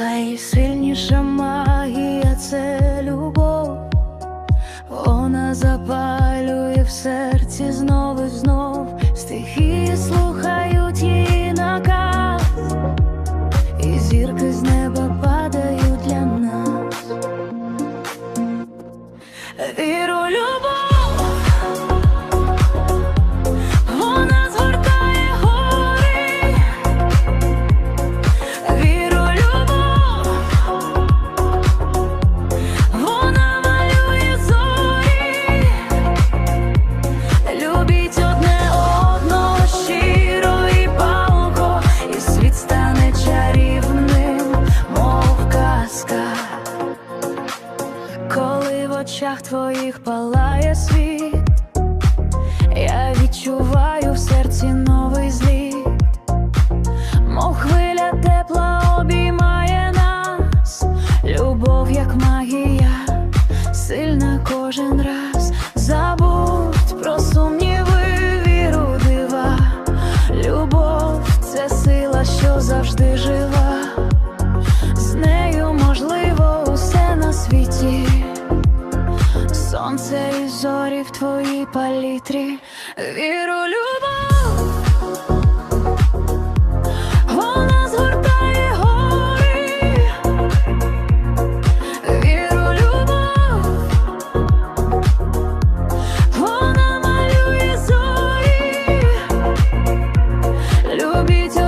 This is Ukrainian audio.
Найсильніша магія це любов, вона запалює в серці знов і знов, стихії слухають її наказ, і зірки з неба в очах твоїх палає світ, я відчуваю в серці новий зліт, мов хвиля тепла обіймає нас, любов, як магія, сильна кожен раз. Забудь про сумніви, віру дива. Любов це сила, що завжди сонце і зорі в твоїй палітрі, віру любов, вона згортає вона малює зорі, любіть.